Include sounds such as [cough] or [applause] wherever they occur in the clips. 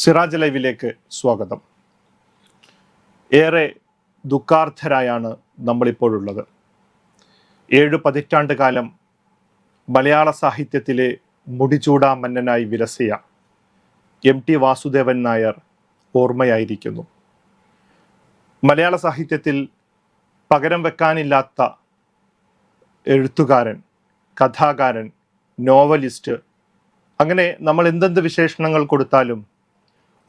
സിറാജ് ലൈവിലേക്ക് സ്വാഗതം. ഏറെ ദുഃഖാർത്ഥരായാണ് നമ്മളിപ്പോഴുള്ളത്. ഏഴ് പതിറ്റാണ്ട് കാലം മലയാള സാഹിത്യത്തിലെ മുടിചൂടാ മന്നനായി വിലസിയ എം ടി വാസുദേവൻ നായർ ഓർമ്മയായിരിക്കുന്നു. മലയാള സാഹിത്യത്തിൽ പകരം വെക്കാനില്ലാത്ത എഴുത്തുകാരൻ കഥാകാരൻ നോവലിസ്റ്റ് അങ്ങനെ നമ്മൾ എന്തെന്ത് വിശേഷണങ്ങൾ കൊടുത്താലും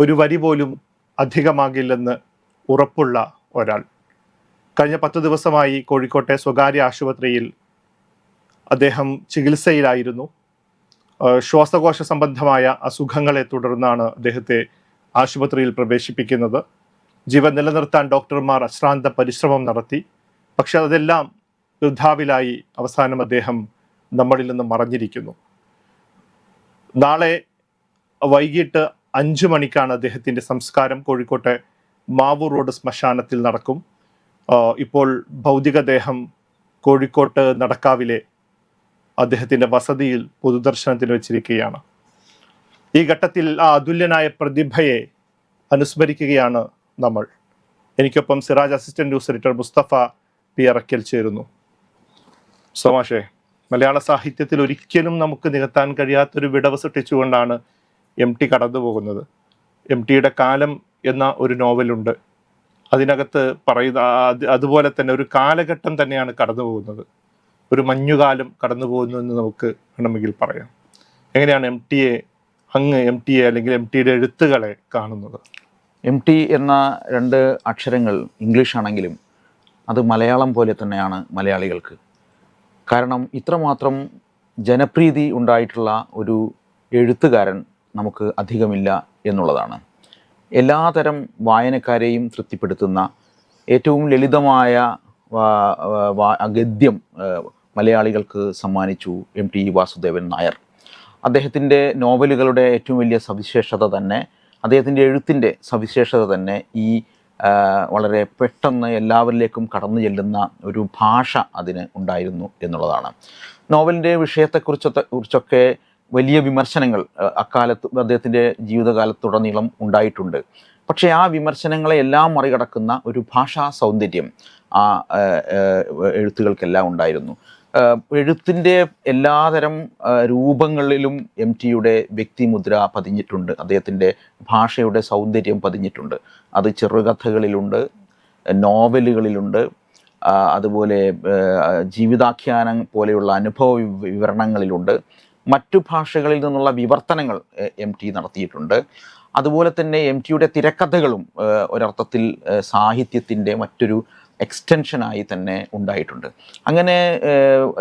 ഒരു വരി പോലും അധികമാകില്ലെന്ന് ഉറപ്പുള്ള ഒരാൾ. കഴിഞ്ഞ പത്ത് ദിവസമായി കോഴിക്കോട്ടെ സ്വകാര്യ ആശുപത്രിയിൽ അദ്ദേഹം ചികിത്സയിലായിരുന്നു. ശ്വാസകോശ സംബന്ധമായ അസുഖങ്ങളെ തുടർന്നാണ് അദ്ദേഹത്തെ ആശുപത്രിയിൽ പ്രവേശിപ്പിക്കുന്നത്. ജീവൻ നിലനിർത്താൻ ഡോക്ടർമാർ അശ്രാന്ത പരിശ്രമം നടത്തി. പക്ഷെ അതെല്ലാം വൃദ്ധാവിലായി അവസാനം അദ്ദേഹം നമ്മളിൽ നിന്ന് മറഞ്ഞിരിക്കുന്നു. നാളെ വൈകിട്ട് അഞ്ചു മണിക്കാണ് അദ്ദേഹത്തിന്റെ സംസ്കാരം കോഴിക്കോട്ടെ മാവൂർ റോഡ് ശ്മശാനത്തിൽ നടക്കും. ഇപ്പോൾ ഭൗതികദേഹം കോഴിക്കോട്ട് നടക്കാവിലെ അദ്ദേഹത്തിന്റെ വസതിയിൽ പൊതുദർശനത്തിന് വെച്ചിരിക്കുകയാണ്. ഈ ഘട്ടത്തിൽ ആ അതുല്യനായ പ്രതിഭയെ അനുസ്മരിക്കുകയാണ് നമ്മൾ. എനിക്കൊപ്പം Siraj assistant news editor Mustafa P Arakkal ചേരുന്നു. സോമാഷേ മലയാള സാഹിത്യത്തിൽ ഒരിക്കലും നമുക്ക് നികത്താൻ കഴിയാത്തൊരു വിടവ് സൃഷ്ടിച്ചുകൊണ്ടാണ് എം ടി കടന്നു പോകുന്നത് എം ടിയുടെ കാലം എന്ന ഒരു നോവലുണ്ട് അതിനകത്ത് പറയുന്ന അതുപോലെ തന്നെ ഒരു കാലഘട്ടം തന്നെയാണ് കടന്നു പോകുന്നത് ഒരു മഞ്ഞുകാലം കടന്നു പോകുന്നു എന്ന് നമുക്ക് വേണമെങ്കിൽ പറയാം. എങ്ങനെയാണ് എം ടിയെ അങ്ങ് എം ടിയെ അല്ലെങ്കിൽ എം ടിയുടെ എഴുത്തുകളെ കാണുന്നത്? എം ടി എന്ന രണ്ട് അക്ഷരങ്ങൾ ഇംഗ്ലീഷ് ആണെങ്കിലും അത് മലയാളം പോലെ തന്നെയാണ് മലയാളികൾക്ക്. കാരണം ഇത്രമാത്രം ജനപ്രീതി ഉണ്ടായിട്ടുള്ള ഒരു എഴുത്തുകാരൻ നമുക്ക് അധികമില്ല എന്നുള്ളതാണ്. എല്ലാതരം വായനക്കാരെയും തൃപ്തിപ്പെടുത്തുന്ന ഏറ്റവും ലളിതമായ ഗദ്യം മലയാളികൾക്ക് സമ്മാനിച്ചു എം ടി വാസുദേവൻ നായർ. അദ്ദേഹത്തിന്റെ നോവലുകളുടെ ഏറ്റവും വലിയ സവിശേഷത തന്നെ അദ്ദേഹത്തിന്റെ എഴുത്തിന്റെ സവിശേഷത തന്നെ ഈ വളരെ പെട്ടെന്ന് എല്ലാവരിലേക്കും കടന്നു ചെല്ലുന്ന ഒരു ഭാഷ അതിന് ഉണ്ടായിരുന്നു എന്നുള്ളതാണ്. നോവലിന്റെ വിഷയത്തെക്കുറിച്ചൊക്കെ കുറിച്ചൊക്കെ വലിയ വിമർശനങ്ങൾ അക്കാലത്ത് അദ്ദേഹത്തിന്റെ ജീവിതകാലത്തുടനീളം ഉണ്ടായിട്ടുണ്ട്. പക്ഷേ ആ വിമർശനങ്ങളെ എല്ലാം മറികടക്കുന്ന ഒരു ഭാഷാ സൗന്ദര്യം ആ എഴുത്തുകൾക്കെല്ലാം ഉണ്ടായിരുന്നു. എഴുത്തിന്റെ എല്ലാതരം രൂപങ്ങളിലും എം ടിയുടെ വ്യക്തിമുദ്ര പതിഞ്ഞിട്ടുണ്ട്. അദ്ദേഹത്തിന്റെ ഭാഷയുടെ സൗന്ദര്യം പതിഞ്ഞിട്ടുണ്ട്. അത് ചെറുകഥകളിലുണ്ട് നോവലുകളിലുണ്ട് അതുപോലെ ജീവിതാഖ്യാനം പോലെയുള്ള അനുഭവ വിവരണങ്ങളിലുണ്ട്. മറ്റു ഭാഷകളിൽ നിന്നുള്ള വിവർത്തനങ്ങൾ എം ടി നടത്തിയിട്ടുണ്ട്. അതുപോലെ തന്നെ എം ടിയുടെ തിരക്കഥകളും ഒരർത്ഥത്തിൽ സാഹിത്യത്തിന്റെ മറ്റൊരു എക്സ്റ്റൻഷനായി തന്നെ ഉണ്ടായിട്ടുണ്ട്. അങ്ങനെ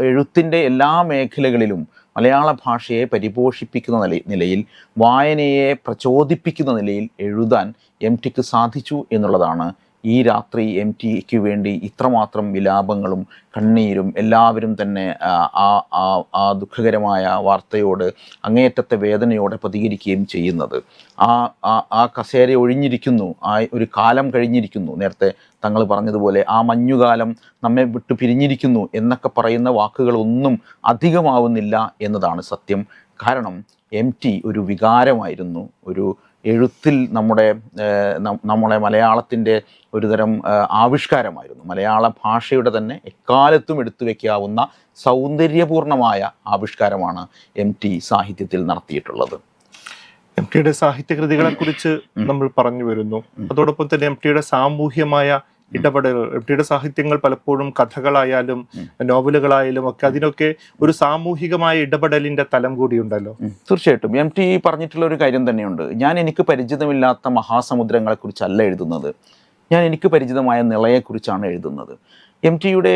എഴുത്തിന്റെ എല്ലാ മേഖലകളിലും മലയാള ഭാഷയെ പരിപോഷിപ്പിക്കുന്ന നില നിലയിൽ വായനയെ പ്രചോദിപ്പിക്കുന്ന നിലയിൽ എഴുതാൻ എം ടിക്ക് സാധിച്ചു എന്നുള്ളതാണ് ഈ രാത്രി എം ടിക്ക് വേണ്ടി ഇത്രമാത്രം വിലാപങ്ങളും കണ്ണീരും എല്ലാവരും തന്നെ ആ, ആ ആ- ദുഃഖകരമായ വാർത്തയോട് അങ്ങേയറ്റത്തെ വേദനയോടെ പ്രതികരിക്കുകയും ചെയ്യുന്നത്. ആ- ആ കസേര ഒഴിഞ്ഞിരിക്കുന്നു. ആ ഒരു കാലം കഴിഞ്ഞിരിക്കുന്നു. നേരത്തെ തങ്ങൾ പറഞ്ഞതുപോലെ ആ മഞ്ഞുകാലം നമ്മെ വിട്ടു പിരിഞ്ഞിരിക്കുന്നു എന്നൊക്കെ പറയുന്ന വാക്കുകളൊന്നും അധികമാവുന്നില്ല എന്നതാണ് സത്യം. കാരണം എം ടി ഒരു വികാരമായിരുന്നു. ഒരു എഴുത്തിൽ നമ്മുടെ നമ്മുടെ നമ്മളെ മലയാളത്തിന്റെ ഒരുതരം ആവിഷ്കാരമായിരുന്നു. മലയാള ഭാഷയുടെ തന്നെ എക്കാലത്തും എടുത്തു വയ്ക്കാവുന്ന സൗന്ദര്യപൂർണമായ ആവിഷ്കാരമാണ് എം ടി സാഹിത്യത്തിൽ നടത്തിയിട്ടുള്ളത്. എം ടിയുടെ സാഹിത്യകൃതികളെ കുറിച്ച് നമ്മൾ പറഞ്ഞു വരുന്നു. അതോടൊപ്പം തന്നെ എം ടിയുടെ സാമൂഹ്യമായ ഇടപെടലുകൾ എം ടിയുടെ സാഹിത്യങ്ങൾ പലപ്പോഴും കഥകളായാലും നോവലുകളായാലും ഒക്കെ അതിനൊക്കെ ഒരു സാമൂഹികമായ ഇടപെടലിന്റെ തലം കൂടിയുണ്ടല്ലോ. ഉണ്ടല്ലോ തീർച്ചയായിട്ടും. എം ടി പറഞ്ഞിട്ടുള്ള ഒരു കാര്യം തന്നെയുണ്ട്. ഞാൻ എനിക്ക് പരിചിതമില്ലാത്ത മഹാസമുദ്രങ്ങളെക്കുറിച്ചല്ല എഴുതുന്നത്. ഞാൻ എനിക്ക് പരിചിതമായ നിളയെക്കുറിച്ചാണ് എഴുതുന്നത്. എം ടിയുടെ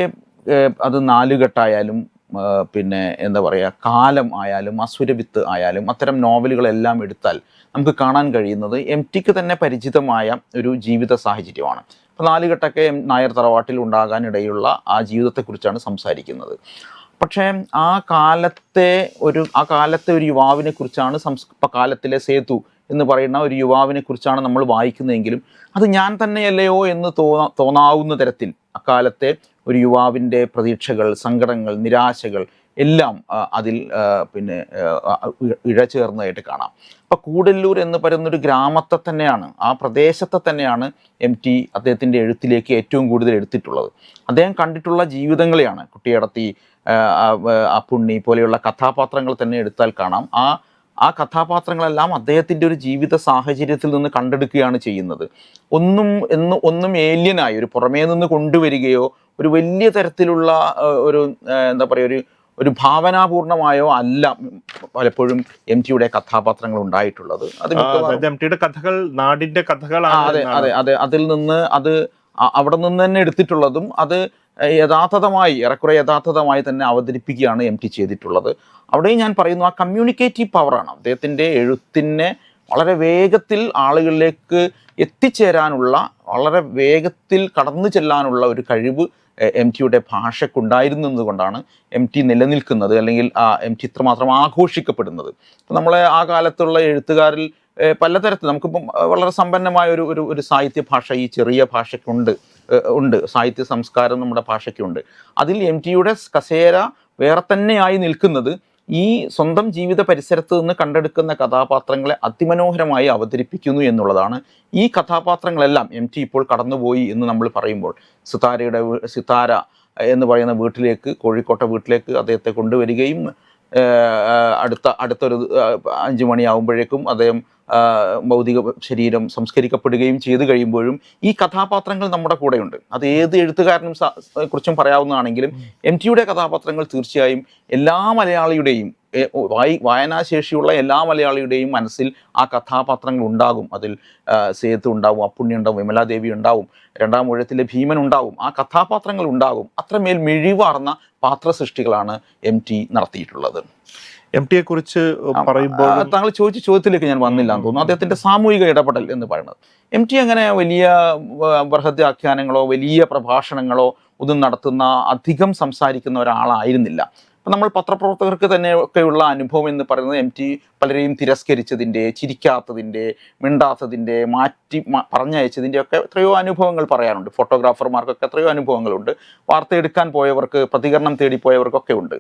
അത് നാലുകെട്ടായാലും പിന്നെ എന്താ പറയുക കാലം ആയാലും അസുരവിത്ത് ആയാലും അത്തരം നോവലുകളെല്ലാം എടുത്താൽ നമുക്ക് കാണാൻ കഴിയുന്നത് എം ടിക്ക് തന്നെ പരിചിതമായ ഒരു ജീവിത സാഹചര്യമാണ്. അപ്പോൾ എം നായർ തറവാട്ടിൽ ഉണ്ടാകാനിടയുള്ള ആ ജീവിതത്തെക്കുറിച്ചാണ് സംസാരിക്കുന്നത്. പക്ഷേ ആ കാലത്തെ ഒരു ആ കാലത്തെ ഒരു യുവാവിനെ കുറിച്ചാണ് സംസ് കാലത്തിലെ സേതു എന്ന് പറയുന്ന ഒരു യുവാവിനെ കുറിച്ചാണ് നമ്മൾ വായിക്കുന്നതെങ്കിലും അത് ഞാൻ തന്നെയല്ലയോ എന്ന് തോന്നാ തോന്നാവുന്ന തരത്തിൽ അക്കാലത്തെ ഒരു യുവാവിന്റെ പ്രതീക്ഷകൾ സങ്കടങ്ങൾ നിരാശകൾ എല്ലാം അതിൽ പിന്നെ ഇഴ- ഇഴചേർന്നതായിട്ട് കാണാം. അപ്പോൾ കൂടല്ലൂർ എന്ന് പറയുന്നൊരു ഗ്രാമത്തെ തന്നെയാണ് ആ പ്രദേശത്തെ തന്നെയാണ് എം ടി അദ്ദേഹത്തിന്റെ എഴുത്തിലേക്ക് ഏറ്റവും കൂടുതൽ എടുത്തിട്ടുള്ളത്. അദ്ദേഹം കണ്ടിട്ടുള്ള ജീവിതങ്ങളെയാണ് കുട്ടിയടത്തി ആ, ആ, ആ പുണ്ണി പോലെയുള്ള കഥാപാത്രങ്ങൾ തന്നെ എടുത്താൽ കാണാം. ആ ആ കഥാപാത്രങ്ങളെല്ലാം അദ്ദേഹത്തിന്റെ ഒരു ജീവിത സാഹചര്യത്തിൽ നിന്ന് കണ്ടെടുക്കുകയാണ് ചെയ്യുന്നത്. ഒന്നും എന്ന് ഒന്നും ഏല്യനായി ഒരു പുറമേ നിന്ന് കൊണ്ടുവരികയോ ഒരു വലിയ തരത്തിലുള്ള ഒരു എന്താ പറയുക ഒരു ഒരു ഭാവനാപൂർണമായോ അല്ല പലപ്പോഴും എം ടിയുടെ കഥാപാത്രങ്ങൾ ഉണ്ടായിട്ടുള്ളത്. അത് എം ടിയുടെ കഥകൾ നാടിന്റെ കഥകളാണ് അതെ അതെ അതെ. അതിൽ നിന്ന് അത് അവിടെ നിന്ന് തന്നെ എടുത്തിട്ടുള്ളതും അത് യഥാർത്ഥമായി ഏറെക്കുറെ യഥാർത്ഥമായി തന്നെ അവതരിപ്പിക്കുകയാണ് എം ടി ചെയ്തിട്ടുള്ളത്. അവിടെയും ഞാൻ പറയുന്നു ആ കമ്മ്യൂണിക്കേറ്റീവ് പവറാണ് അദ്ദേഹത്തിന്റെ എഴുത്തിനെ വളരെ വേഗത്തിൽ ആളുകളിലേക്ക് എത്തിച്ചേരാനുള്ള വളരെ വേഗത്തിൽ കടന്നു ചെല്ലാനുള്ള ഒരു കഴിവ് എം ടിയുടെ ഭാഷയ്ക്കുണ്ടായിരുന്നു കൊണ്ടാണ് എം ടി നിലനിൽക്കുന്നത് അല്ലെങ്കിൽ ആ എം ടി ഇത്രമാത്രം ആഘോഷിക്കപ്പെടുന്നത്. നമ്മളെ ആ കാലത്തുള്ള എഴുത്തുകാരിൽ പലതരത്തിൽ നമുക്കിപ്പം വളരെ സമ്പന്നമായ ഒരു ഒരു ഒരു സാഹിത്യ ഭാഷ ഈ ചെറിയ ഭാഷയ്ക്കുണ്ട് ഉണ്ട്. സാഹിത്യ സംസ്കാരം നമ്മുടെ ഭാഷയ്ക്കുണ്ട്. അതിൽ എം ടിയുടെ കസേര വേറെ തന്നെയായി നിൽക്കുന്നത് ഈ സ്വന്തം ജീവിത പരിസരത്ത് നിന്ന് കണ്ടെടുക്കുന്ന കഥാപാത്രങ്ങളെ അതിമനോഹരമായി അവതരിപ്പിക്കുന്നു എന്നുള്ളതാണ് ഈ കഥാപാത്രങ്ങളെല്ലാം എം ടി ഇപ്പോൾ കടന്നുപോയി എന്ന് നമ്മൾ പറയുമ്പോൾ. സിതാരയുടെ സിതാര എന്ന് പറയുന്ന വീട്ടിലേക്ക് കോഴിക്കോട്ടെ വീട്ടിലേക്ക് അദ്ദേഹത്തെ കൊണ്ടുവരികയും അടുത്ത അടുത്തൊരു അഞ്ചു മണിയാവുമ്പോഴേക്കും അദ്ദേഹം ഭൗതിക ശരീരം സംസ്കരിക്കപ്പെടുകയും ചെയ്തു കഴിയുമ്പോഴും ഈ കഥാപാത്രങ്ങൾ നമ്മുടെ കൂടെയുണ്ട്. അത് ഏത് എഴുത്തുകാരനും കുറിച്ചും പറയാവുന്നതാണെങ്കിലും എം ടിയുടെ കഥാപാത്രങ്ങൾ തീർച്ചയായും എല്ലാ മലയാളിയുടെയും വായി വായനാശേഷിയുള്ള എല്ലാ മലയാളിയുടെയും മനസ്സിൽ ആ കഥാപാത്രങ്ങൾ ഉണ്ടാകും. അതിൽ സേതു ഉണ്ടാവും അപ്പുണ്ണി ഉണ്ടാവും വിമലാദേവി ഉണ്ടാവും രണ്ടാം ഊഴത്തിലെ ഭീമൻ ഉണ്ടാവും ആ കഥാപാത്രങ്ങൾ ഉണ്ടാകും. അത്രമേൽ മിഴിവാർന്ന പാത്രസൃഷ്ടികളാണ് എം ടി നടത്തിയിട്ടുള്ളത്. എം ടിയെ കുറിച്ച് പറയുമ്പോൾ താങ്കൾ ചോദിച്ച ചോദ്യത്തിലേക്ക് ഞാൻ വന്നില്ല എന്ന് തോന്നുന്നു. അദ്ദേഹത്തിന്റെ സാമൂഹിക ഇടപെടൽ എന്ന് പറയുന്നത്. എം ടി അങ്ങനെ വലിയ ബൃഹത് ആഖ്യാനങ്ങളോ വലിയ പ്രഭാഷണങ്ങളോ ഒന്നും നടത്തുന്ന അധികം സംസാരിക്കുന്ന ഒരാളായിരുന്നില്ല. അപ്പം നമ്മൾ പത്രപ്രവർത്തകർക്ക് തന്നെ ഒക്കെയുള്ള അനുഭവം എന്ന് പറയുന്നത് എം ടി പലരെയും തിരസ്കരിച്ചതിന്റെ ചിരിക്കാത്തതിന്റെ മിണ്ടാത്തതിന്റെ മാറ്റി പറഞ്ഞയച്ചതിന്റെ ഒക്കെ എത്രയോ അനുഭവങ്ങൾ പറയാനുണ്ട്. ഫോട്ടോഗ്രാഫർമാർക്കൊക്കെ എത്രയോ അനുഭവങ്ങളുണ്ട്. വാർത്തയെടുക്കാൻ പോയവർക്ക് പ്രതികരണം തേടിപ്പോയവർക്കൊക്കെ ഉണ്ട്.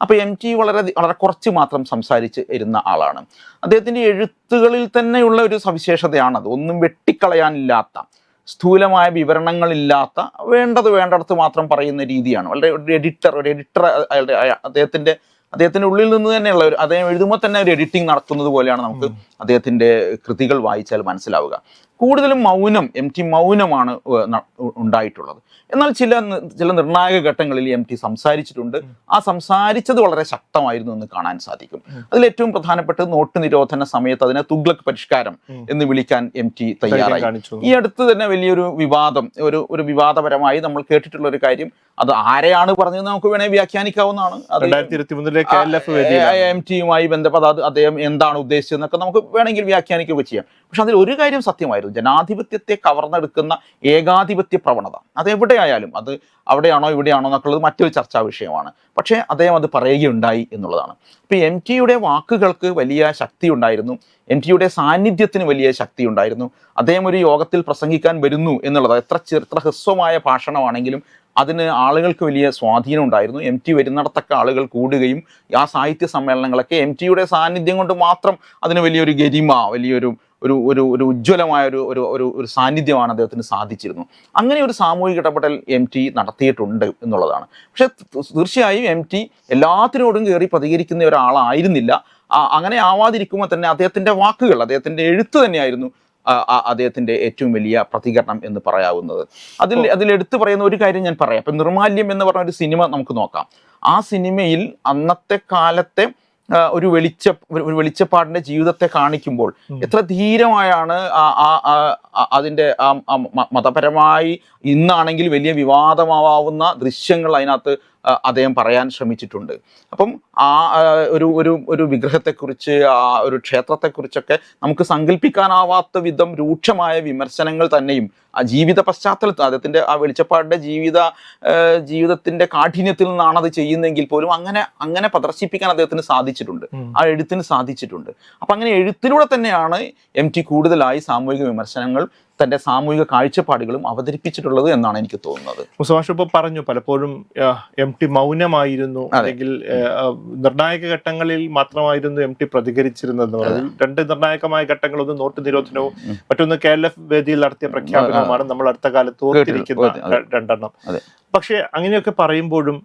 അപ്പോൾ എം ടി വളരെ വളരെ കുറച്ച് മാത്രം സംസാരിച്ച് ഇരുന്ന ആളാണ്. അദ്ദേഹത്തിന്റെ എഴുത്തുകളിൽ തന്നെയുള്ള ഒരു സവിശേഷതയാണത്. ഒന്നും വെട്ടിക്കളയാനില്ലാത്ത സ്ഥൂലമായ വിവരണങ്ങളില്ലാത്ത വേണ്ടത് വേണ്ടടത്ത് മാത്രം പറയുന്ന രീതിയാണ്. വളരെ ഒരു എഡിറ്റർ ഒരു എഡിറ്റർ അയാളുടെ അയ- അദ്ദേഹത്തിന്റെ അദ്ദേഹത്തിന്റെ ഉള്ളിൽ നിന്ന് തന്നെയുള്ള ഒരു അദ്ദേഹം എഴുതുമ്പോൾ തന്നെ ഒരു എഡിറ്റിംഗ് നടത്തുന്നത് പോലെയാണ് നമുക്ക് അദ്ദേഹത്തിന്റെ കൃതികൾ വായിച്ചാൽ മനസ്സിലാവുക. കൂടുതലും മൗനം എം ടി മൗനമാണ് ഉണ്ടായിട്ടുള്ളത്. എന്നാൽ ചില ചില നിർണായക ഘട്ടങ്ങളിൽ എം ടി സംസാരിച്ചിട്ടുണ്ട്. ആ സംസാരിച്ചത് വളരെ ശക്തമായിരുന്നു എന്ന് കാണാൻ സാധിക്കും. അതിൽ ഏറ്റവും പ്രധാനപ്പെട്ട നോട്ട് നിരോധന സമയത്ത് അതിനെ തുഗ്ലക് പരിഷ്കാരം എന്ന് വിളിക്കാൻ എം ടി തയ്യാറായി. ഈ അടുത്ത് തന്നെ വലിയൊരു വിവാദം ഒരു ഒരു വിവാദപരമായി നമ്മൾ കേട്ടിട്ടുള്ള ഒരു കാര്യം. അത് ആരെയാണ് പറഞ്ഞത് നമുക്ക് വേണേൽ വ്യാഖ്യാനിക്കാവുന്നതാണ്. എം ടിയുമായി ബന്ധപ്പെട്ട് അത് അദ്ദേഹം എന്താണ് ഉദ്ദേശിച്ചതെന്നൊക്കെ നമുക്ക് വേണമെങ്കിൽ വ്യാഖ്യാനിക്കുകയൊക്കെ ചെയ്യാം. പക്ഷെ അതിൽ ഒരു കാര്യം സത്യമായിരുന്നു. ജനാധിപത്യത്തെ കവർന്നെടുക്കുന്ന ഏകാധിപത്യ പ്രവണത. അത് എവിടെയായാലും അത് അവിടെയാണോ ഇവിടെയാണോ എന്നൊക്കെയുള്ളത് മറ്റൊരു ചർച്ചാ വിഷയമാണ്. പക്ഷേ അദ്ദേഹം അത് പറയുകയുണ്ടായി എന്നുള്ളതാണ്. ഇപ്പം എം ടിയുടെ വാക്കുകൾക്ക് വലിയ ശക്തി ഉണ്ടായിരുന്നു എം ടിയുടെ സാന്നിധ്യത്തിന് വലിയ ശക്തി ഉണ്ടായിരുന്നു അദ്ദേഹം ഒരു യോഗത്തിൽ പ്രസംഗിക്കാൻ വരുന്നു എന്നുള്ളത് എത്ര ചെറുത്ര ഹ്രസ്വമായ ഭാഷണമാണെങ്കിലും അതിന് ആളുകൾക്ക് വലിയ സ്വാധീനം ഉണ്ടായിരുന്നു. എം ടി വരുന്നിടത്തൊക്കെ ആളുകൾ കൂടുകയും ആ സാഹിത്യ സമ്മേളനങ്ങളൊക്കെ എം ടിയുടെ സാന്നിധ്യം കൊണ്ട് മാത്രം അതിന് വലിയൊരു ഗരിമ വലിയൊരു ഒരു ഒരു ഒരു ഉജ്ജ്വലമായ ഒരു ഒരു ഒരു ഒരു സാന്നിധ്യമാണ് അദ്ദേഹത്തിന് സാധിച്ചിരുന്നു അങ്ങനെ ഒരു സാമൂഹിക ഇടപെടൽ എം ടി നടത്തിയിട്ടുണ്ട് എന്നുള്ളതാണ്. പക്ഷെ തീർച്ചയായും എം ടി എല്ലാത്തിനോടും കയറി പ്രതികരിക്കുന്ന ഒരാളായിരുന്നില്ല. അങ്ങനെ ആവാതിരിക്കുമ്പോൾ തന്നെ അദ്ദേഹത്തിന്റെ വാക്കുകൾ അദ്ദേഹത്തിന്റെ എഴുത്ത് തന്നെയായിരുന്നു അദ്ദേഹത്തിന്റെ ഏറ്റവും വലിയ പ്രതികരണം എന്ന് പറയാവുന്നത്. അതിൽ അതിൽ എടുത്തു പറയുന്ന ഒരു കാര്യം ഞാൻ പറയാം. ഇപ്പം നിർമാല്യം എന്ന് പറഞ്ഞ ഒരു സിനിമ നമുക്ക് നോക്കാം. ആ സിനിമയിൽ അന്നത്തെ കാലത്തെ ഒരു വെളിച്ച ഒരു വെളിച്ചപ്പാടിന്റെ ജീവിതത്തെ കാണിക്കുമ്പോൾ എത്ര ധീരമായാണ് അതിന്റെ മതപരമായി ഇന്നാണെങ്കിൽ വലിയ വിവാദമാവാവുന്ന ദൃശ്യങ്ങൾ അതിനകത്ത് അദ്ദേഹം പറയാൻ ശ്രമിച്ചിട്ടുണ്ട്. അപ്പം ആ, ഒരു ഒരു ഒരു വിഗ്രഹത്തെക്കുറിച്ച് ആ ഒരു ക്ഷേത്രത്തെക്കുറിച്ചൊക്കെ നമുക്ക് സങ്കല്പിക്കാനാവാത്ത വിധം രൂക്ഷമായ വിമർശനങ്ങൾ തന്നെയും ആ ജീവിത പശ്ചാത്തലത്തിൽ അദ്ദേഹത്തിന്റെ ആ വെളിച്ചപ്പാടിന്റെ ജീവിത ജീവിതത്തിന്റെ കാഠിന്യത്തിൽ നിന്നാണ് അത് ചെയ്യുന്നതെങ്കിൽ പോലും അങ്ങനെ അങ്ങനെ പ്രദർശിപ്പിക്കാൻ അദ്ദേഹത്തിന് സാധിച്ചിട്ടുണ്ട്. ആ എഴുത്തിന് സാധിച്ചിട്ടുണ്ട്. അപ്പം അങ്ങനെ എഴുത്തിലൂടെ തന്നെയാണ് എം ടി കൂടുതലായി സാമൂഹിക വിമർശനങ്ങൾ തന്റെ സാമൂഹിക കാഴ്ചപ്പാടുകളും അവതരിപ്പിച്ചിട്ടുള്ളത് എന്നാണ് എനിക്ക് തോന്നുന്നത്. മുസവാഷ് ഇപ്പോൾ പറഞ്ഞു പലപ്പോഴും എം ടി മൗനമായിരുന്നു അല്ലെങ്കിൽ നിർണായക ഘട്ടങ്ങളിൽ മാത്രമായിരുന്നു എം ടി പ്രതികരിച്ചിരുന്നത്. രണ്ട് നിർണായകമായ ഘട്ടങ്ങൾ ഒന്ന് നോട്ട് നിരോധനവും മറ്റൊന്ന് കെ എൽ എഫ് വേദിയിൽ നടത്തിയ പ്രഖ്യാപനവുമാണ്. നമ്മൾ അടുത്ത കാലത്ത് ഓർത്തിരിക്കുന്ന രണ്ടെണ്ണം. പക്ഷെ അങ്ങനെയൊക്കെ പറയുമ്പോഴും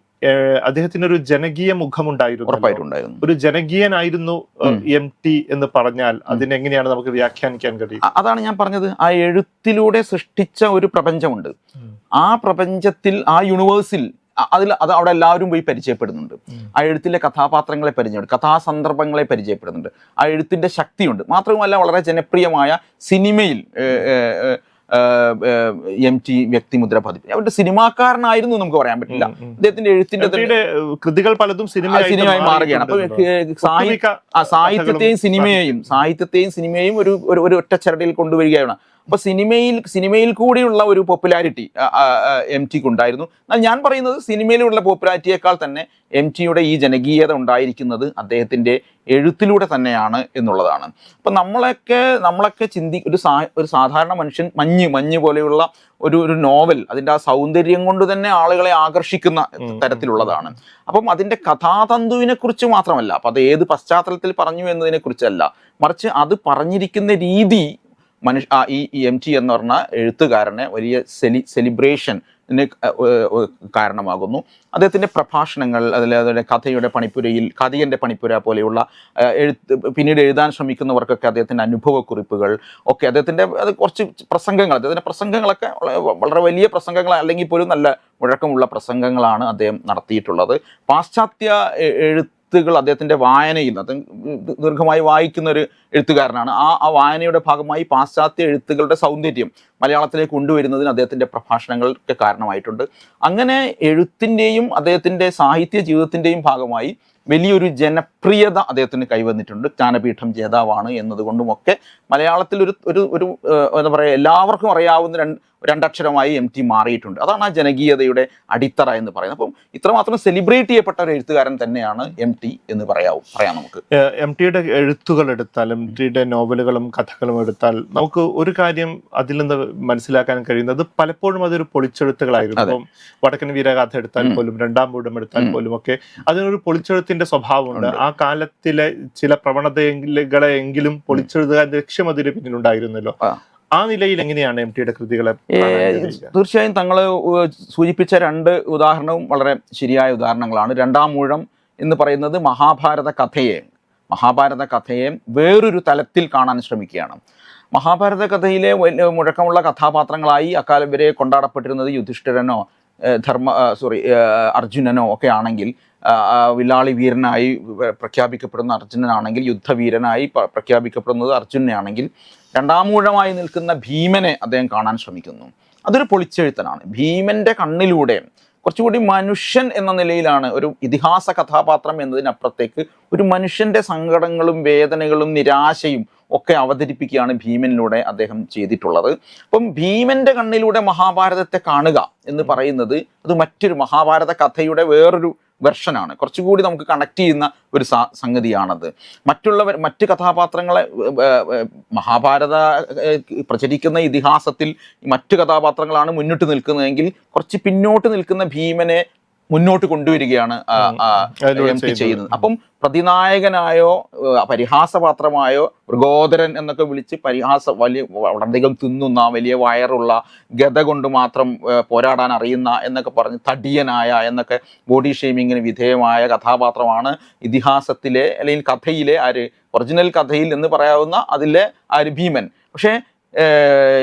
അദ്ദേഹത്തിന് ഒരു ജനകീയ മുഖമുണ്ടായിരുന്നു ഉറപ്പായിട്ടുണ്ടായിരുന്നു. ഒരു ജനകീയനായിരുന്നു എം ടി എന്ന് പറഞ്ഞാൽ അതിനെങ്ങനെയാണ് നമുക്ക് വ്യാഖ്യാനിക്കാൻ കഴിയും അതാണ് ഞാൻ പറഞ്ഞത്. ആ എഴുത്തിലൂടെ സൃഷ്ടിച്ച ഒരു പ്രപഞ്ചമുണ്ട്. ആ പ്രപഞ്ചത്തിൽ ആ യൂണിവേഴ്സിൽ അതിൽ അത് അവിടെ എല്ലാവരും പോയി പരിചയപ്പെടുന്നുണ്ട്. ആ എഴുത്തിലെ കഥാപാത്രങ്ങളെ പരിചയപ്പെടും കഥാസന്ദർഭങ്ങളെ പരിചയപ്പെടുന്നുണ്ട്. ആ എഴുത്തിന്റെ ശക്തിയുണ്ട്. മാത്രവുമല്ല വളരെ ജനപ്രിയമായ സിനിമയിൽ എം ടി വ്യക്തിമുദ്ര പതിപ്പ് അവരുടെ സിനിമാക്കാരനായിരുന്നു നമുക്ക് പറയാൻ പറ്റില്ല. അദ്ദേഹത്തിന്റെ എഴുത്തിന്റെ കൃതികൾ പലതും സിനിമ സിനിമയായി മാറുകയാണ്. അപ്പൊ സാഹിത്യത്തെയും സിനിമയെയും സാഹിത്യത്തെയും സിനിമയെയും ഒരു ഒരു ഒരു ഒറ്റ ചരടിയിൽ കൊണ്ടുവരികയാണ്. അപ്പൊ സിനിമയിൽ സിനിമയിൽ കൂടിയുള്ള ഒരു പോപ്പുലാരിറ്റി എം ടിക്ക് ഉണ്ടായിരുന്നു. എന്നാൽ ഞാൻ പറയുന്നത് സിനിമയിലുള്ള പോപ്പുലാരിറ്റിയേക്കാൾ തന്നെ എം ടിയുടെ ഈ ജനകീയത ഉണ്ടായിരിക്കുന്നത് അദ്ദേഹത്തിന്റെ എഴുത്തിലൂടെ തന്നെയാണ് എന്നുള്ളതാണ്. അപ്പൊ നമ്മളൊക്കെ നമ്മളൊക്കെ ചിന്തി ഒരു സാ ഒരു സാധാരണ മനുഷ്യൻ മഞ്ഞ് മഞ്ഞ് പോലെയുള്ള ഒരു ഒരു നോവൽ അതിന്റെ ആ സൗന്ദര്യം കൊണ്ട് തന്നെ ആളുകളെ ആകർഷിക്കുന്ന തരത്തിലുള്ളതാണ്. അപ്പം അതിന്റെ കഥാതന്തുവിനെ കുറിച്ച് മാത്രമല്ല അപ്പൊ അത് ഏത് പശ്ചാത്തലത്തിൽ പറഞ്ഞു എന്നതിനെ കുറിച്ചല്ല മറിച്ച് അത് പറഞ്ഞിരിക്കുന്ന രീതി മനുഷ്യ ആ ഈ എം ടി എന്ന് പറഞ്ഞ എഴുത്തുകാരനെ വലിയ സെലി സെലിബ്രേഷൻ കാരണമാകുന്നു. അദ്ദേഹത്തിന്റെ പ്രഭാഷണങ്ങൾ അതിൽ അതുപോലെ കഥയുടെ പണിപ്പുരയിൽ കഥയന്റെ പണിപ്പുര പോലെയുള്ള എഴുത്ത് പിന്നീട് എഴുതാൻ ശ്രമിക്കുന്നവർക്കൊക്കെ അദ്ദേഹത്തിന്റെ അനുഭവക്കുറിപ്പുകൾ ഒക്കെ അദ്ദേഹത്തിന്റെ അത് കുറച്ച് പ്രസംഗങ്ങൾ അദ്ദേഹത്തിന്റെ പ്രസംഗങ്ങളൊക്കെ വളരെ വലിയ പ്രസംഗങ്ങൾ അല്ലെങ്കിൽ പോലും നല്ല മുഴക്കമുള്ള പ്രസംഗങ്ങളാണ് അദ്ദേഹം നടത്തിയിട്ടുള്ളത്. പാശ്ചാത്യ എ- എഴുത്തുകൾ അദ്ദേഹത്തിന്റെ വായനയിൽ അദ്ദേഹം ദീർഘമായി വായിക്കുന്ന ഒരു എഴുത്തുകാരനാണ്. ആ ആ വായനയുടെ ഭാഗമായി പാശ്ചാത്യ എഴുത്തുകളുടെ സൗന്ദര്യം മലയാളത്തിലേക്ക് കൊണ്ടുവരുന്നതിന് അദ്ദേഹത്തിന്റെ പ്രഭാഷണങ്ങൾക്ക് കാരണമായിട്ടുണ്ട്. അങ്ങനെ എഴുത്തിന്റെയും അദ്ദേഹത്തിന്റെ സാഹിത്യ ജീവിതത്തിന്റെയും ഭാഗമായി വലിയൊരു ജനപ്രിയത അദ്ദേഹത്തിന് കൈവന്നിട്ടുണ്ട്. ജ്ഞാനപീഠം ജേതാവാണ് എന്നതുകൊണ്ടുമൊക്കെ മലയാളത്തിൽ ഒരു ഒരു എന്താ പറയുക എല്ലാവർക്കും അറിയാവുന്ന രണ്ട് രണ്ടക്ഷരമായി എം ടി മാറിയിട്ടുണ്ട്. അതാണ് ആ ജനകീയതയുടെ അടിത്തറ എന്ന് പറയുന്നത്. അപ്പം ഇത്രമാത്രം സെലിബ്രേറ്റ് ചെയ്യപ്പെട്ട ഒരു എഴുത്തുകാരൻ തന്നെയാണ് എം ടി എന്ന് പറയാവും പറയാം നമുക്ക്. എം ടിയുടെ എഴുത്തുകൾ എടുത്താൽ എം ടിയുടെ നോവലുകളും കഥകളും എടുത്താൽ നമുക്ക് ഒരു കാര്യം അതിൽ നിന്ന് മനസ്സിലാക്കാൻ കഴിയുന്നത് പലപ്പോഴും അതൊരു പൊളിച്ചെഴുത്തുകളായിരുന്നു. അപ്പം വടക്കൻ വീരഗാഥ എടുത്താൽ പോലും രണ്ടാം പൂടം എടുത്താൽ പോലും ഒക്കെ അതിനൊരു പൊളിച്ചെഴുത്തിന്റെ സ്വഭാവമുണ്ട്. ആ കാലത്തിലെ ചില പ്രവണതകളെ എങ്കിലും പൊളിച്ചെഴുതുക ലക്ഷ്യം അതിന് പിന്നിലുണ്ടായിരുന്നല്ലോ. ആ. നിലയിൽ എങ്ങനെയാണ് എം ടിയുടെ കൃതികളെ? തീർച്ചയായും തങ്ങൾ സൂചിപ്പിച്ച രണ്ട് ഉദാഹരണവും വളരെ ശരിയായ ഉദാഹരണങ്ങളാണ് രണ്ടാം മൂഴം എന്ന് പറയുന്നത് മഹാഭാരത കഥയെ മഹാഭാരത കഥയെ വേറൊരു തലത്തിൽ കാണാൻ ശ്രമിക്കുകയാണ് മഹാഭാരത കഥയിലെ മുഴക്കമുള്ള കഥാപാത്രങ്ങളായി അക്കാലം വരെ കൊണ്ടാടപ്പെട്ടിരുന്നത് യുധിഷ്ഠിരനോ ധർമ്മ സോറി അർജുനനോ ഒക്കെ ആണെങ്കിൽ വില്ലാളി വീരനായി പ്രഖ്യാപിക്കപ്പെടുന്ന അർജുനനാണെങ്കിൽ യുദ്ധവീരനായി പ്രഖ്യാപിക്കപ്പെടുന്നത് അർജുനനാണെങ്കിൽ രണ്ടാമൂഴമായി നിൽക്കുന്ന ഭീമനെ അദ്ദേഹം കാണാൻ ശ്രമിക്കുന്നു. അതൊരു പൊളിച്ചെഴുത്തനാണ് ഭീമന്റെ കണ്ണിലൂടെ കുറച്ചുകൂടി മനുഷ്യൻ എന്ന നിലയിലാണ് ഒരു ഇതിഹാസ കഥാപാത്രം എന്നതിനപ്പുറത്തേക്ക് ഒരു മനുഷ്യന്റെ സങ്കടങ്ങളും വേദനകളും നിരാശയും ഒക്കെ അവതരിപ്പിക്കുകയാണ് ഭീമനിലൂടെ അദ്ദേഹം ചെയ്തിട്ടുള്ളത്. അപ്പം ഭീമന്റെ കണ്ണിലൂടെ മഹാഭാരതത്തെ കാണുക എന്ന് പറയുന്നത് അത് മറ്റൊരു മഹാഭാരത കഥയുടെ വേറൊരു വെർഷനാണ് കുറച്ചുകൂടി നമുക്ക് കണക്ട് ചെയ്യുന്ന ഒരു സംഗതിയാണത്. മറ്റുള്ളവർ മറ്റ് കഥാപാത്രങ്ങളെ മഹാഭാരത പ്രചരിക്കുന്ന ഇതിഹാസത്തിൽ മറ്റ് കഥാപാത്രങ്ങളാണ് മുന്നിട്ട് നിൽക്കുന്നതെങ്കിൽ കുറച്ച് പിന്നോട്ട് നിൽക്കുന്ന ഭീമനെ മുന്നോട്ട് കൊണ്ടുവരികയാണ് എം പി ചെയ്യുന്നത്. അപ്പം പ്രതിനായകനായോ പരിഹാസപാത്രമായോ മൃഗോദരൻ എന്നൊക്കെ വിളിച്ച് പരിഹാസ വലിയ വളരെയധികം തിന്നുന്ന വലിയ വയറുള്ള ഗത കൊണ്ട് മാത്രം പോരാടാൻ അറിയുന്ന എന്നൊക്കെ പറഞ്ഞ് തടിയനായ എന്നൊക്കെ ബോഡി ഷെയ്മിങ്ങിന് വിധേയമായ കഥാപാത്രമാണ് ഇതിഹാസത്തിലെ അല്ലെങ്കിൽ കഥയിലെ ആര് ഒറിജിനൽ കഥയിൽ എന്ന് പറയാവുന്ന അതിലെ ആര് ഭീമൻ പക്ഷേ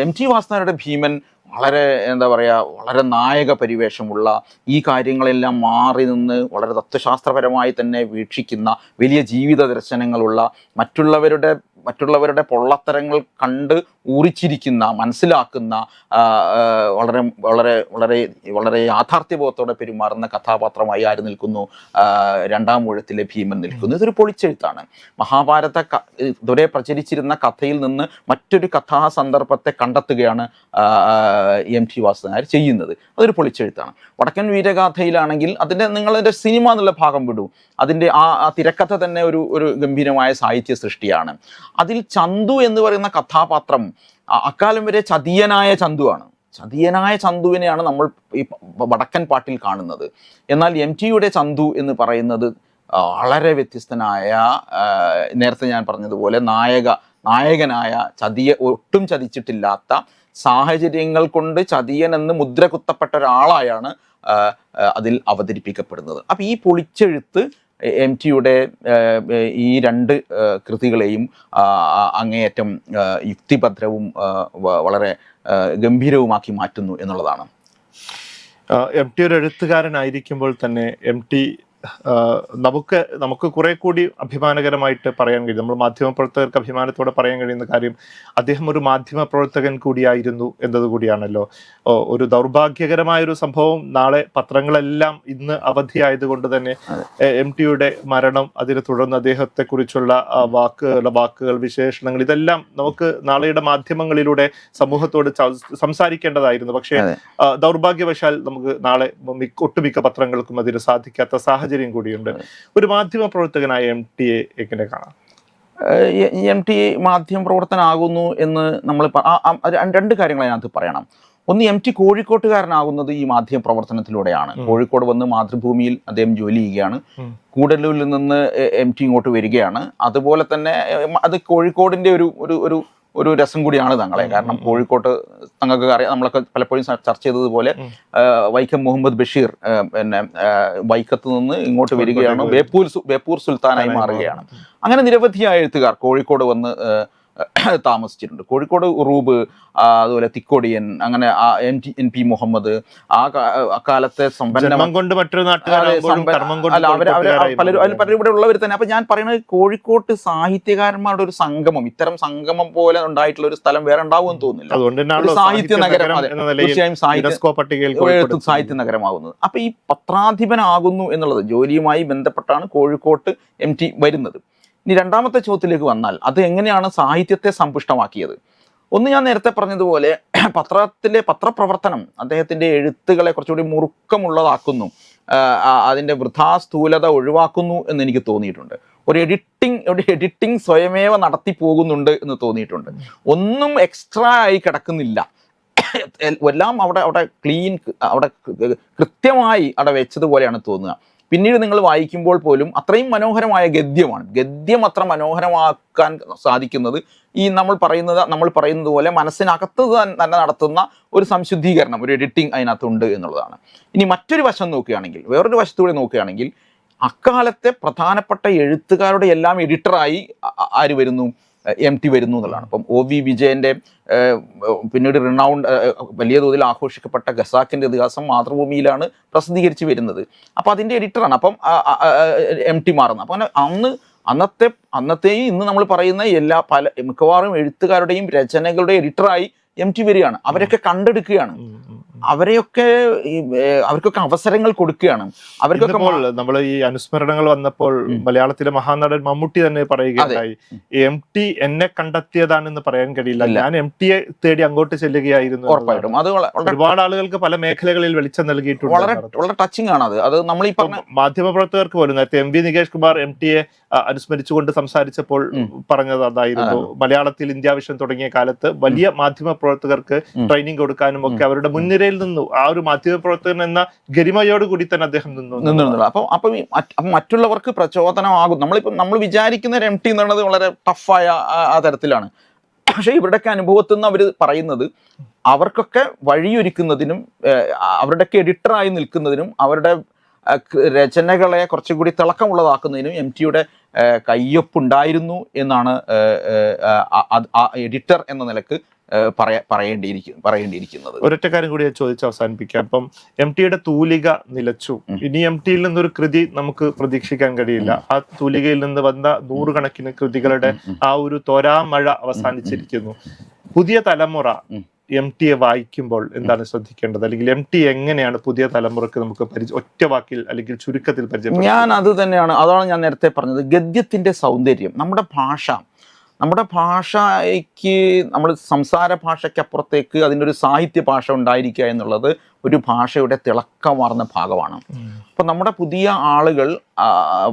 എം ടി വാസ്തവരുടെ ഭീമൻ വളരെ എന്താ പറയുക വളരെ നായക പരിവേഷമുള്ള ഈ കാര്യങ്ങളെല്ലാം മാറി നിന്ന് വളരെ തത്വശാസ്ത്രപരമായി തന്നെ വീക്ഷിക്കുന്ന വലിയ ജീവിത ദർശനങ്ങളുള്ള മറ്റുള്ളവരുടെ മറ്റുള്ളവരുടെ പൊള്ളത്തരങ്ങൾ കണ്ട് ഊറിച്ചിരിക്കുന്ന മനസ്സിലാക്കുന്ന വളരെ വളരെ വളരെ വളരെ യാഥാർത്ഥ്യബോധത്തോടെ പെരുമാറുന്ന കഥാപാത്രമായി ആര് നിൽക്കുന്നു? രണ്ടാം ഊഴത്തിലെ ഭീമൻ നിൽക്കുന്നു. ഇതൊരു പൊളിച്ചെഴുത്താണ്. മഹാഭാരത ഇതുവരെ പ്രചരിച്ചിരുന്ന കഥയിൽ നിന്ന് മറ്റൊരു കഥാസന്ദർഭത്തെ കണ്ടെത്തുകയാണ് എം ടി വാസുനായർ ചെയ്യുന്നത്. അതൊരു പൊളിച്ചെഴുത്താണ്. വടക്കൻ വീരഗാഥയിലാണെങ്കിൽ അതിന്റെ നിങ്ങളതിന്റെ സിനിമ എന്നുള്ള ഭാഗം വിടൂ. അതിന്റെ ആ തിരക്കഥ തന്നെ ഒരു ഒരു ഗംഭീരമായ സാഹിത്യ സൃഷ്ടിയാണ്. അതിൽ ചന്തു എന്ന് പറയുന്ന കഥാപാത്രം അക്കാലം വരെ ചതിയനായ ചന്തുവാണ്. ചതിയനായ ചന്തുവിനെയാണ് നമ്മൾ ഈ വടക്കൻ പാട്ടിൽ കാണുന്നത്. എന്നാൽ എം ടിയുടെ ചന്തു എന്ന് പറയുന്നത് വളരെ വ്യത്യസ്തനായ നേരത്തെ ഞാൻ പറഞ്ഞതുപോലെ നായക നായകനായ ചതിയ ഒട്ടും ചതിച്ചിട്ടില്ലാത്ത സാഹചര്യങ്ങൾ കൊണ്ട് ചതിയൻ എന്ന് മുദ്ര കുത്തപ്പെട്ട ഒരാളായാണ് അതിൽ അവതരിപ്പിക്കപ്പെടുന്നത്. അപ്പം ഈ പൊളിച്ചെഴുത്ത് എം ടിയുടെ ഈ രണ്ട് കൃതികളെയും അങ്ങേയറ്റം യുക്തിഭദ്രവും വളരെ ഗംഭീരവുമാക്കി മാറ്റുന്നു എന്നുള്ളതാണ്. എം ടി ഒരു എഴുത്തുകാരനായിരിക്കുമ്പോൾ തന്നെ എം ടി നമുക്ക് നമുക്ക് കുറെ കൂടി അഭിമാനകരമായിട്ട് പറയാൻ കഴിയും. നമ്മൾ മാധ്യമപ്രവർത്തകർക്ക് അഭിമാനത്തോടെ പറയാൻ കഴിയുന്ന കാര്യം അദ്ദേഹം ഒരു മാധ്യമ പ്രവർത്തകൻ കൂടിയായിരുന്നു എന്നതുകൂടിയാണല്ലോ ഒരു ദൗർഭാഗ്യകരമായ ഒരു സംഭവം നാളെ പത്രങ്ങളെല്ലാം ഇന്ന് അവധിയായതുകൊണ്ട് തന്നെ എം ടിയുടെ മരണം അതിനെ തുടർന്ന് അദ്ദേഹത്തെ കുറിച്ചുള്ള വാക്കുകൾ വാക്കുകൾ വിശേഷണങ്ങൾ ഇതെല്ലാം നമുക്ക് നാളെയുടെ മാധ്യമങ്ങളിലൂടെ സമൂഹത്തോട് സംസാരിക്കേണ്ടതായിരുന്നു. പക്ഷേ ദൗർഭാഗ്യവശാൽ നമുക്ക് നാളെ മിക്ക- ഒട്ടുമിക്ക പത്രങ്ങൾക്കും അതിന് സാധിക്കാത്ത സാഹചര്യം കൂടിയുണ്ട്. ഒരു മാധ്യമ പ്രവർത്തകനായ എം ടി എ എങ്ങനെ കാണാം. എം ടി മാധ്യമ പ്രവർത്തനാകുന്നു എന്ന് നമ്മൾ രണ്ട് കാര്യങ്ങൾ അതിനകത്ത് പറയണം. ഒന്ന് എം ടി കോഴിക്കോട്ടുകാരനാകുന്നത് ഈ മാധ്യമ പ്രവർത്തനത്തിലൂടെയാണ് കോഴിക്കോട് വന്ന് മാതൃഭൂമിയിൽ അദ്ദേഹം ജോലി ചെയ്യുകയാണ്. കൂടല്ലൂരിൽ നിന്ന് എം ടി ഇങ്ങോട്ട് വരികയാണ്. അതുപോലെ തന്നെ അത് കോഴിക്കോടിന്റെ ഒരു ഒരു ഒരു ഒരു രസം കൂടിയാണ് തങ്ങളെ. കാരണം. കോഴിക്കോട്ട് തങ്ങൾക്ക് അറിയാം നമ്മളൊക്കെ പലപ്പോഴും ചർച്ച ചെയ്തതുപോലെ വൈക്കം മുഹമ്മദ് ബഷീർ പിന്നെ വൈക്കത്ത് നിന്ന് ഇങ്ങോട്ട് വരികയാണ്. ബേപ്പൂർ ബേപ്പൂർ സുൽത്താനായി മാറുകയാണ്. അങ്ങനെ നിരവധിയായ എഴുത്തുകാർ കോഴിക്കോട് വന്ന് താമസിച്ചിട്ടുണ്ട്. കോഴിക്കോട് റൂബ് അതുപോലെ തിക്കോടിയൻ അങ്ങനെ M T N P Muhammad ആ അക്കാലത്തെ കൊണ്ട് മറ്റൊരു അല്ല അവർ പലരും അതിൽ പലരും ഇവിടെ ഉള്ളവർ തന്നെ. അപ്പൊ ഞാൻ പറയുന്നത് കോഴിക്കോട്ട് സാഹിത്യകാരന്മാരുടെ ഒരു സംഗമം ഇത്തരം സംഗമം പോലെ ഉണ്ടായിട്ടുള്ള ഒരു സ്ഥലം വേറെ ഉണ്ടാവുമെന്ന് തോന്നുന്നില്ല. സാഹിത്യ നഗരം തീർച്ചയായും സാഹിത്യ നഗരമാകുന്നത്. അപ്പൊ ഈ പത്രാധിപനാകുന്നു എന്നുള്ളത് ജോലിയുമായി ബന്ധപ്പെട്ടാണ് കോഴിക്കോട്ട് എം ടി വരുന്നത്. ഇനി രണ്ടാമത്തെ ചോദ്യത്തിലേക്ക് വന്നാൽ അത് എങ്ങനെയാണ് സാഹിത്യത്തെ സമ്പുഷ്ടമാക്കിയത്? ഒന്ന് ഞാൻ നേരത്തെ പറഞ്ഞതുപോലെ [clears throat] പത്രത്തിലെ പത്രപ്രവർത്തനം അദ്ദേഹത്തിന്റെ എഴുത്തുകളെ കുറച്ചുകൂടി മുറുക്കമുള്ളതാക്കുന്നു. അതിന്റെ ആ, അതിന്റെ വൃഥാ സ്ഥൂലത ഒഴിവാക്കുന്നു എന്ന് എനിക്ക് തോന്നിയിട്ടുണ്ട്. ഒരു എഡിറ്റിംഗ് ഒരു എഡിറ്റിംഗ് സ്വയമേവ നടത്തി പോകുന്നുണ്ട് എന്ന് തോന്നിയിട്ടുണ്ട്. ഒന്നും എക്സ്ട്രാ ആയി കിടക്കുന്നില്ല. എല്ലാം അവിടെ അവിടെ ക്ലീൻ അവിടെ കൃത്യമായി അവിടെ വെച്ചതുപോലെയാണ് തോന്നുക. പിന്നീട് നിങ്ങൾ വായിക്കുമ്പോൾ പോലും അത്രയും മനോഹരമായ ഗദ്യമാണ്. ഗദ്യം അത്ര മനോഹരമാക്കാൻ സാധിക്കുന്നത് ഈ നമ്മൾ പറയുന്നത് നമ്മൾ പറയുന്നത് പോലെ മനസ്സിനകത്ത് തന്നെ നടത്തുന്ന ഒരു സംശുദ്ധീകരണം ഒരു എഡിറ്റിംഗ് അതിനകത്തുണ്ട് എന്നുള്ളതാണ്. ഇനി മറ്റൊരു വശം നോക്കുകയാണെങ്കിൽ വേറൊരു വശത്തൂടെ നോക്കുകയാണെങ്കിൽ അക്കാലത്തെ പ്രധാനപ്പെട്ട എഴുത്തുകാരുടെ എല്ലാം എഡിറ്ററായി ആര് വരുന്നു? എം ടി വരുന്നു എന്നുള്ളതാണ്. അപ്പം ഒ വി വിജയന്റെ പിന്നീട് റിണൗണ്ട് വലിയ തോതിൽ ആഘോഷിക്കപ്പെട്ട ഖസാക്കിന്റെ ഇതിഹാസം മാതൃഭൂമിയിലാണ് പ്രസിദ്ധീകരിച്ച് വരുന്നത്. അപ്പം അതിന്റെ എഡിറ്ററാണ് അപ്പം എം ടി മാറുന്നത്. അപ്പം അന്ന് അന്നത്തെ അന്നത്തെയും ഇന്ന് നമ്മൾ പറയുന്ന എല്ലാ പല മിക്കവാറും എഴുത്തുകാരുടെയും രചനകളുടെ എഡിറ്ററായി എം ടി വരികയാണ്. അവരൊക്കെ കണ്ടെടുക്കുകയാണ്. അവരെയൊക്കെ അവർക്കൊക്കെ അവസരങ്ങൾ കൊടുക്കുകയാണ്. അവർക്കൊക്കെ നമ്മൾ ഈ അനുസ്മരണങ്ങൾ വന്നപ്പോൾ. മലയാളത്തിലെ മഹാനടൻ മമ്മൂട്ടി തന്നെ പറയുകയുണ്ടായി. എം ടി എന്നെ കണ്ടെത്തിയതാണെന്ന് പറയാൻ കഴിയില്ല. ഞാൻ എം ടിയെ തേടി അങ്ങോട്ട് ചെല്ലുകയായിരുന്നു ഉറപ്പായിട്ടും. അത് ഒരുപാട് ആളുകൾക്ക് പല മേഖലകളിൽ വെളിച്ചം നൽകിയിട്ടുണ്ട് വളരെ വളരെ ടച്ചിങ് ആണ് അത്. അത് നമ്മൾ ഈ പറഞ്ഞ മാധ്യമപ്രവർത്തകർക്ക് പോലും നേരത്തെ M V Nikesh Kumar M ടിയെ അനുസ്മരിച്ചുകൊണ്ട് സംസാരിച്ചപ്പോൾ. പറഞ്ഞത് അതായിരുന്നു. മലയാളത്തിൽ ഇന്ത്യ വിഷൻ തുടങ്ങിയ കാലത്ത് വലിയ മാധ്യമ പ്രവർത്തകർക്ക്. ട്രെയിനിങ് കൊടുക്കാനും ഒക്കെ അവരുടെ മുൻനിരയിൽ നിന്നു. ആ ഒരു മാധ്യമ പ്രവർത്തകൻ എന്ന ഗരിമയോട് കൂടി തന്നെ അദ്ദേഹം നിന്നു. നിന്നിരുന്നുള്ളൂ അപ്പം അപ്പം മറ്റുള്ളവർക്ക് പ്രചോദനമാകും. നമ്മളിപ്പം നമ്മൾ വിചാരിക്കുന്ന ഒരു എം ടി എന്നുള്ളത് വളരെ ടഫായ ആ- തരത്തിലാണ്. പക്ഷേ ഇവരുടെയൊക്കെ അനുഭവത്തിൽ നിന്ന് അവർ പറയുന്നത് അവർക്കൊക്കെ വഴിയൊരുക്കുന്നതിനും അവരുടെയൊക്കെ എഡിറ്ററായി നിൽക്കുന്നതിനും അവരുടെ രചനകളെ കുറച്ചുകൂടി തിളക്കമുള്ളതാക്കുന്നതിനും എം ടിയുടെ കയ്യൊപ്പുണ്ടായിരുന്നു എന്നാണ് എഡിറ്റർ എന്ന നിലയ്ക്ക് ഏഹ്, പറയ പറയേണ്ടിയിരിക്കും പറയേണ്ടിയിരിക്കുന്നത് ഒരൊറ്റ കാര്യം കൂടി ചോദിച്ച് അവസാനിപ്പിക്കാം അപ്പം എം ടിയുടെ തൂലിക നിലച്ചു. ഇനി എം ടിയിൽ നിന്നൊരു കൃതി നമുക്ക് പ്രതീക്ഷിക്കാൻ കഴിയില്ല ആ തൂലികയിൽ നിന്ന് വന്ന നൂറുകണക്കിന് കൃതികളുടെ. ആ ഒരു തോരാമഴ അവസാനിച്ചിരിക്കുന്നു പുതിയ തലമുറ. എം ടിയെ വായിക്കുമ്പോൾ എന്താണ് ശ്രദ്ധിക്കേണ്ടത്? അല്ലെങ്കിൽ എം ടി എങ്ങനെയാണ് പുതിയ തലമുറയ്ക്ക് നമുക്ക് ഒറ്റവാക്കിൽ ഒറ്റ വാക്കിൽ അല്ലെങ്കിൽ ചുരുക്കത്തിൽ പരിചയം ഞാൻ അത് തന്നെയാണ് അതാണ് ഞാൻ നേരത്തെ പറഞ്ഞത്. ഗദ്യത്തിന്റെ സൗന്ദര്യം. നമ്മുടെ ഭാഷ നമ്മുടെ ഭാഷയ്ക്ക് നമ്മൾ സംസാര ഭാഷയ്ക്കപ്പുറത്തേക്ക് അതിന്റെ ഒരു സാഹിത്യ ഭാഷ ഉണ്ടായിരിക്കുക എന്നുള്ളത് ഒരു ഭാഷയുടെ തിളക്കമാർന്ന ഭാഗമാണ്. അപ്പം നമ്മുടെ പുതിയ ആളുകൾ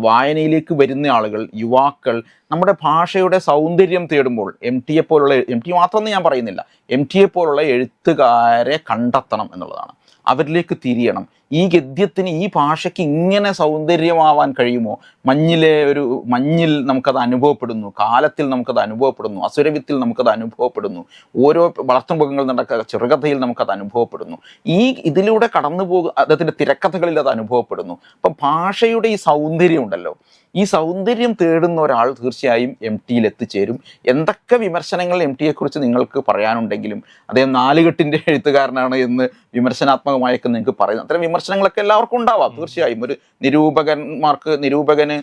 വായനയിലേക്ക് വരുന്ന ആളുകൾ യുവാക്കൾ നമ്മുടെ ഭാഷയുടെ സൗന്ദര്യം തേടുമ്പോൾ എം ടിയെ പോലുള്ള എം ടി മാത്രമെന്ന് ഞാൻ പറയുന്നില്ല എം ടിയെ പോലുള്ള എഴുത്തുകാരെ കണ്ടെത്തണം എന്നുള്ളതാണ്. അവരിലേക്ക് തിരിയണം. ഈ ഗദ്യത്തിന് ഈ ഭാഷയ്ക്ക് ഇങ്ങനെ സൗന്ദര്യമാവാൻ കഴിയുമോ? മഞ്ഞിലെ ഒരു മഞ്ഞിൽ നമുക്കത് അനുഭവപ്പെടുന്നു കാലത്തിൽ നമുക്കത് അനുഭവപ്പെടുന്നു അസുരവിത്തിൽ നമുക്കത് അനുഭവപ്പെടുന്നു ഓരോ വളർത്തുമൃഗങ്ങൾ നടക്ക ചെറുകഥയിൽ നമുക്കത് അനുഭവപ്പെടുന്നു. ഈ ഇതിലൂടെ കടന്നു പോകുക അദ്ദേഹത്തിന്റെ തിരക്കഥകളിൽ അത് അനുഭവപ്പെടുന്നു. അപ്പം ഭാഷയുടെ ഈ സൗന്ദര്യം ഉണ്ടല്ലോ ഈ സൗന്ദര്യം തേടുന്ന ഒരാൾ തീർച്ചയായും എം ടിയിൽ എത്തിച്ചേരും. എന്തൊക്കെ വിമർശനങ്ങൾ എം ടിയെക്കുറിച്ച് നിങ്ങൾക്ക് പറയാനുണ്ടെങ്കിലും അദ്ദേഹം നാലുകെട്ടിന്റെ എഴുത്തുകാരനാണ് എന്ന് വിമർശനാത്മകമായൊക്കെ നിങ്ങൾക്ക് പറയുന്നു. അത്തരം വിമർശനങ്ങളൊക്കെ എല്ലാവർക്കും ഉണ്ടാവാം. തീർച്ചയായും. ഒരു നിരൂപകന്മാർക്ക് നിരൂപകന്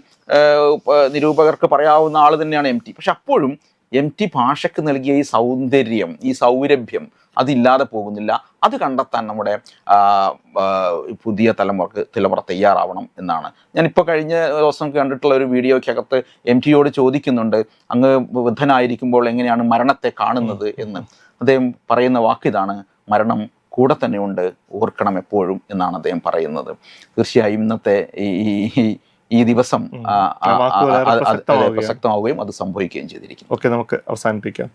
നിരൂപകർക്ക് പറയാവുന്ന ആൾ തന്നെയാണ് എം ടി. പക്ഷെ അപ്പോഴും എം ടി ഭാഷയ്ക്ക് നൽകിയ ഈ സൗന്ദര്യം ഈ സൗരഭ്യം അതില്ലാതെ പോകുന്നില്ല. അത് കണ്ടെത്താൻ നമ്മുടെ പുതിയ തലമുറയ്ക്ക് തലമുറ തയ്യാറാവണം എന്നാണ്. ഞാനിപ്പോൾ കഴിഞ്ഞ ദിവസം കണ്ടിട്ടുള്ള ഒരു വീഡിയോയ്ക്കകത്ത് എം ടിയോട് ചോദിക്കുന്നുണ്ട് അങ്ങ് വൃദ്ധനായിരിക്കുമ്പോൾ എങ്ങനെയാണ് മരണത്തെ കാണുന്നത്? എന്ന്. അദ്ദേഹം പറയുന്ന വാക്കിതാണ് മരണം കൂടെ തന്നെ ഉണ്ട് ഓർക്കണം എപ്പോഴും എന്നാണ് അദ്ദേഹം പറയുന്നത്. തീർച്ചയായും ഇന്നത്തെ ഈ ഈ- ദിവസം പ്രസക്തമാവുകയും അത് സംഭവിക്കുകയും ചെയ്തിരിക്കും ഓക്കെ നമുക്ക് അവസാനിപ്പിക്കാം.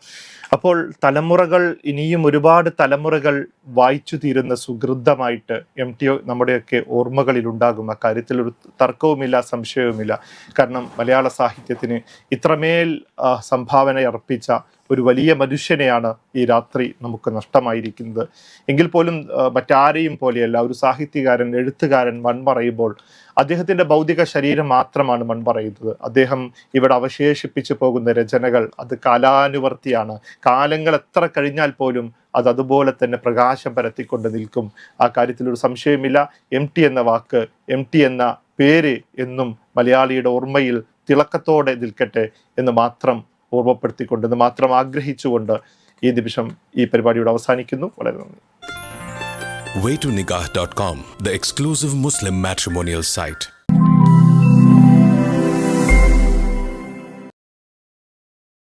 അപ്പോൾ തലമുറകൾ ഇനിയും ഒരുപാട് തലമുറകൾ വായിച്ചു തീരുന്ന സുഹൃതമായിട്ട് എം ടി ഒ നമ്മുടെയൊക്കെ ഓർമ്മകളിൽ ഉണ്ടാകും അക്കാര്യത്തിൽ ഒരു തർക്കവുമില്ല സംശയവുമില്ല. കാരണം മലയാള സാഹിത്യത്തിന് ഇത്രമേൽ സംഭാവന അർപ്പിച്ച ഒരു വലിയ മനുഷ്യനെയാണ് ഈ രാത്രി നമുക്ക് നഷ്ടമായിരിക്കുന്നത്. എങ്കിൽ പോലും മറ്റാരെയും പോലെയല്ല ഒരു സാഹിത്യകാരൻ എഴുത്തുകാരൻ മൺമറയുമ്പോൾ അദ്ദേഹത്തിന്റെ ഭൗതിക ശരീരം മാത്രമാണ് മൺപറയുന്നത് അദ്ദേഹം ഇവിടെ അവശേഷിപ്പിച്ചു പോകുന്ന രചനകൾ അത് കാലാനുവർത്തിയാണ്. കാലങ്ങൾ എത്ര കഴിഞ്ഞാൽ പോലും അത് അതുപോലെ തന്നെ പ്രകാശം പരത്തിക്കൊണ്ട് നിൽക്കും. ആ കാര്യത്തിൽ ഒരു സംശയമില്ല. എം ടി എന്ന വാക്ക് എം ടി എന്ന പേര് എന്നും മലയാളിയുടെ ഓർമ്മയിൽ തിളക്കത്തോടെ നിൽക്കട്ടെ എന്ന് മാത്രം ഓർമ്മപ്പെടുത്തിക്കൊണ്ട് എന്ന് മാത്രം ആഗ്രഹിച്ചുകൊണ്ട് ഈ നിമിഷം ഈ പരിപാടിയോട് അവസാനിക്കുന്നു. വളരെ നന്ദി. Com the exclusive Muslim matrimonial site.